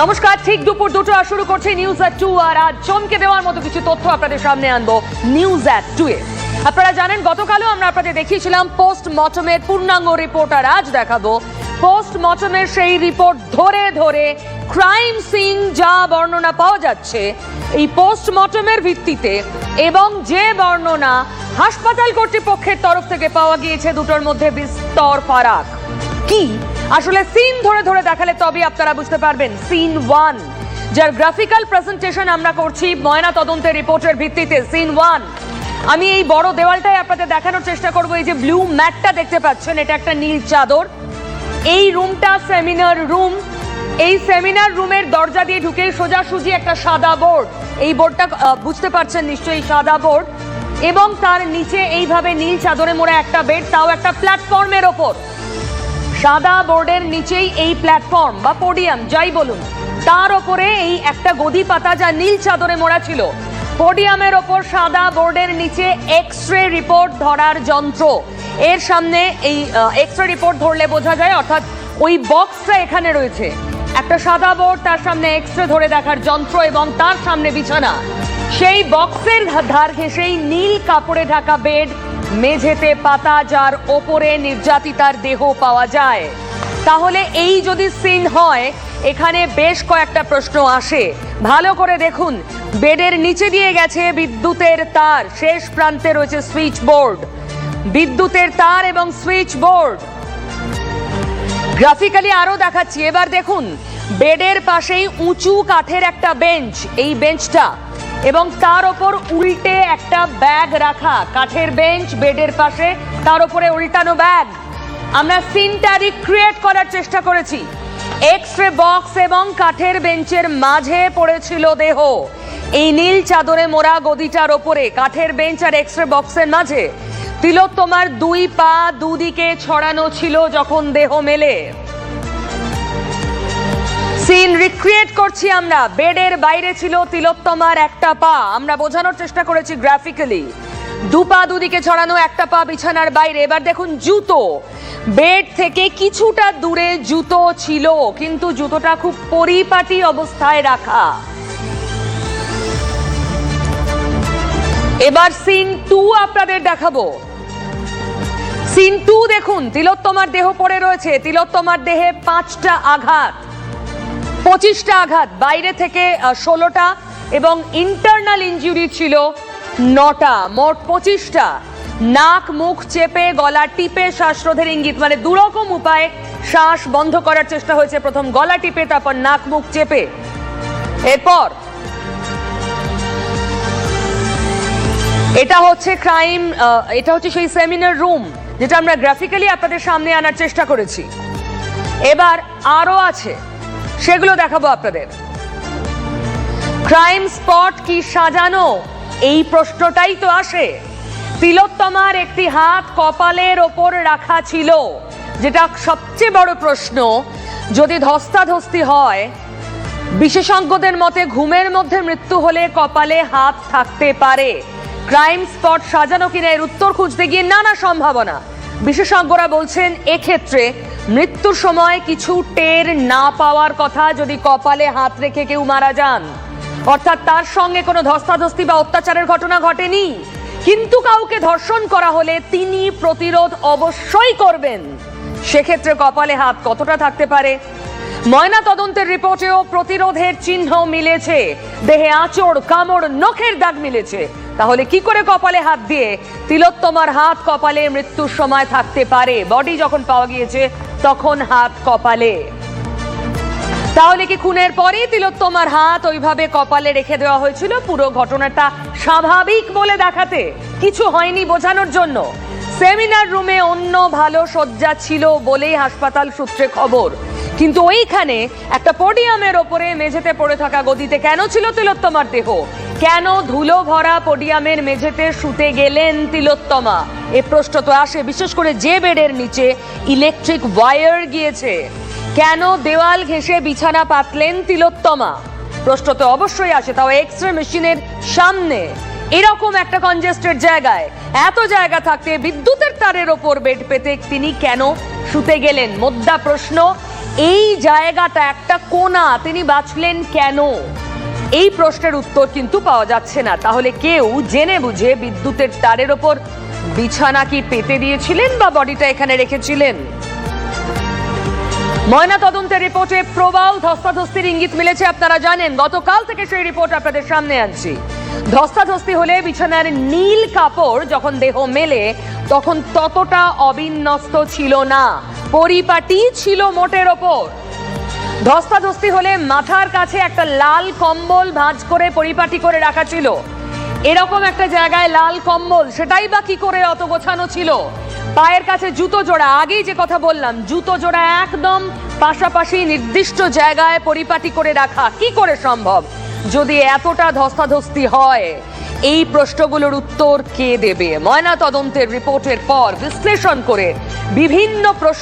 নমস্কার, ঠিক দুপুর দুটো আর শুরু করছে নিউজ অ্যাট টু আর আজ চমকে দেওয়ার মতো কিছু তথ্য আপনাদের সামনে আনব নিউজ অ্যাট টু এ। আপনারা জানেন, গতকালও আমরা আপনাদের দেখিয়েছিলাম পোস্ট মটমের পূর্ণাঙ্গ রিপোর্ট আর আজ দেখাবো পোস্ট মটমের সেই রিপোর্ট ধরে ধরে ক্রাইম সিন যা বর্ণনা পাওয়া যাচ্ছে। এই পোস্ট মটমের ভিত্তিতে এবং যে বর্ণনা হাসপাতাল কর্তৃপক্ষের তরফ থেকে পাওয়া গিয়েছে, দুটোর মধ্যে বিস্তর ফারাক। কি? আসলে সিন ধরে ধরে দেখালে তবে আপনারা বুঝতে পারবেন সিন ওয়ান যার গ্রাফিক্যাল প্রেজেন্টেশন আমরা করছি, ময়না তদন্তের রিপোর্টের ভিত্তিতে সিন ওয়ান আমি এই বড় দেওয়ালটাই আপনাদের দেখানোর চেষ্টা করব, এই যে ব্লু ম্যাটটা দেখতে পাচ্ছেন, এটা একটা নীল চাদর। এই রুমটা সেমিনার রুম এই সেমিনার রুমের দরজা দিয়ে ঢুকে সোজাসুজি একটা সাদা বোর্ড এই বোর্ডটা বুঝতে পারছেন নিশ্চয়ই সাদা বোর্ড এবং তার নিচে এইভাবে নীল চাদরে মোড়া একটা বেড তাও একটা প্ল্যাটফর্মের ওপর। সাদা বোর্ডের নিচেই এই প্ল্যাটফর্ম বা পোডিয়াম, যাই বলুন। তার ওপরে এই একটা গদি পাতা যা নীল চাদরে মোড়া ছিল। পোডিয়ামের ওপর সাদা বোর্ডের নিচে এক্স রে রিপোর্ট ধরার যন্ত্র। এর সামনে এই এক্স রে রিপোর্ট ধরলে বোঝা যায়, অর্থাৎ ওই বক্সটা এখানে রয়েছে। একটা সাদা বোর্ড তার সামনে এক্স রে ধরে দেখার যন্ত্র এবং তার সামনে বিছানা। সেই বক্সের ধার ঘেঁষেই নীল কাপড়ে ঢাকা বেড মেঝেতে পাতা যার ওপরে নির্যাতিতার দেহ পাওয়া যায়। তাহলে এই যদি সিন হয়, এখানে বেশ কয়েকটা প্রশ্ন আসে। ভালো করে দেখুন। বেডের নিচে দিয়ে গেছে বিদ্যুতের তার। শেষ প্রান্তে রয়েছে সুইচ বোর্ড বিদ্যুতের তার এবং সুইচ বোর্ড গ্রাফিক্যালি আরও দেখাচ্ছি। এবার দেখুন, বেডের পাশেই উঁচু কাঠের একটা বেঞ্চ। এই বেঞ্চটা এবং তার ওপর উল্টে একটা ব্যাগ রাখা, কাঠের বেঞ্চ, বেডের পাশে, তার উপরে উল্টানো ব্যাগ। আমরা সিনটা রিক্রিয়েট করার চেষ্টা করেছি। এক্স রে বক্স এবং কাঠের বেঞ্চের মাঝে পড়েছিল দেহ। এই নীল চাদরে মোড়া গদিটার ওপরে, কাঠের বেঞ্চ আর এক্স রে বক্সের মাঝে। তিলোত্তমার দুই পা দুদিকে ছড়ানো ছিল যখন দেহ মেলে। সিন রিক্রিয়েট করছি আমরা। বেডের বাইরে ছিল তিলোত্তমার একটা পা। আমরা বোঝানোর চেষ্টা করেছি গ্রাফিক্যালি। দু পা দুদিকে ছড়ানো একটা পা বিছানার বাইরে। এবার দেখুন জুতো। বেড থেকে কিছুটা দূরে জুতো ছিল, কিন্তু জুতোটা খুব পরিপাটি অবস্থায় রাখা। এবার সিন টু আপনাদের দেখাবো। সিন টু দেখুন, তিলোত্তমার দেহ পড়ে রয়েছে। তিলোত্তমার দেহে পাঁচটা আঘাত। পঁচিশটা আঘাত, বাইরে থেকে ষোলোটা এবং ইন্টারনাল ইনজুরি ছিল নটা, মোট পঁচিশটা। নাক, মুখ চেপে, গলা টিপে শ্বাসরোধের ইঙ্গিত মানে দুরকম উপায়ে শ্বাস বন্ধ করার চেষ্টা হয়েছে প্রথম, গলা টিপে, তারপর নাক, মুখ চেপে। এরপর, এটা হচ্ছে ক্রাইম এটা হচ্ছে সেই সেমিনার রুম যেটা আমরা গ্রাফিক্যালি আপনাদের সামনে আনার চেষ্টা করেছি। এবার আরও আছে। সেগুলো দেখাবো আপনাদের। ক্রাইম স্পট কি সাজানো? এই প্রশ্নটাই তো আসে। তিলোত্তমার একটি হাত কপালের ওপর রাখা ছিল, যেটা সবচেয়ে বড় প্রশ্ন। যদি ধস্তাধস্তি হয়, বিশেষজ্ঞদের মতে ঘুমের মধ্যে মৃত্যু হলে কপালে হাত থাকতে পারে। ক্রাইম স্পট সাজানো কিনা এর উত্তর খুঁজতে গিয়ে নানা সম্ভাবনা। বিশেষজ্ঞরা বলছেন, এক্ষেত্রে মৃত্যুর সময় কিছু টের না পাওয়ার কথা যদি কপালে হাত রেখে কেউ মারা যান, অর্থাৎ তার সঙ্গে কোনো ধস্তাধস্তি বা অত্যাচারের ঘটনা ঘটেনি, কিন্তু কাউকে ধর্ষণ করা হলে তিনি প্রতিরোধ অবশ্যই করবেন। সেক্ষেত্রে কপালে হাত কতটা থাকতে পারে? ময়না তদন্তের রিপোর্টেও প্রতিরোধের চিহ্ন মিলেছে। দেহে আঁচড়, কামড়, নখের দাগ মিলেছে। তাহলে কি করে কপালে হাত দিয়ে তিলোত্তমার হাত কপালে মৃত্যুর সময় থাকতে পারে? বডি যখন পাওয়া গিয়েছে তখন হাত কপালে। তাহলে কি খুনের পরে তিলোত্তমার হাত ওইভাবে কপালে রেখে দেওয়া হয়েছিল? পুরো ঘটনাটা স্বাভাবিক বলে দেখাতে। কিছু হয়নি বোঝানোর জন্য। সেমিনার রুমে অন্য ভালো শয্যা ছিল বলেই হাসপাতাল সূত্রে খবর। কিন্তু ওইখানে একটা পোডিয়ামের ওপরে মেঝেতে পড়ে থাকা গদিতে কেন ছিল তিলোত্তমার দেহ? কেন ধুলো ভরা পোডিয়ামের মেঝেতে শুতে গেলেন তিলোত্তমা? এ প্রশ্ন তো আসে, বিশেষ করে যে বেডের নিচে ইলেকট্রিক ওয়্যার গিয়েছে। কেন দেওয়াল ঘেঁষে বিছানা পাতলেন তিলোত্তমা? প্রশ্ন তো অবশ্যই আসে, তাও এক্স রে মেশিনের সামনে। এরকম একটা কনজেস্টেড জায়গায়, এত জায়গা থাকতে বিদ্যুতের তারের ওপর বেড পেতে তিনি কেন শুতে গেলেন? মোদ্দা প্রশ্ন এই জায়গাটা একটা কোনা তিনি বাঁচলেন কেন? এই প্রশ্নের উত্তর কিন্তু পাওয়া যাচ্ছে না। তাহলে কেউ জেনে বুঝে বিদ্যুতের তারের ওপর বিছানা কি পেতে দিয়েছিলেন বা বডিটা এখানে রেখেছিলেন? ময়না তদন্তের রিপোর্টে প্রবাল ধস্তাধস্তির ইঙ্গিত মিলেছে, আপনারা জানেন। গতকাল থেকে সেই রিপোর্ট আপনাদের সামনে আনছি। ধস্তাধস্তি হলে বিছানার নীল কাপড় যখন দেহ মেলে, তখন ততটা অবিন্যস্ত ছিল না। পরিপাটি ছিল মোটের ওপর। ধস্তাধস্তি হলে মাথার কাছে একটা লাল কম্বল ভাঁজ করে পরিপাটি করে রাখা ছিল। এরকম একটা জায়গায় লাল কম্বল, সেটাই বা কি করে অত গোছানো ছিল? পায়ের কাছে জুতো জোড়া, আগেই যে কথা বললাম, জুতো জোড়া একদম পাশাপাশি নির্দিষ্ট জায়গায় পরিপাটি করে রাখা, কি করে সম্ভব? যদি এতটা ধস্তাধস্তি হয়, এই প্রশ্নগুলোর উত্তর কে দেবে? ময়না তদন্তের রিপোর্টের পর বিশ্লেষণ করে বিভিন্ন প্রশ্ন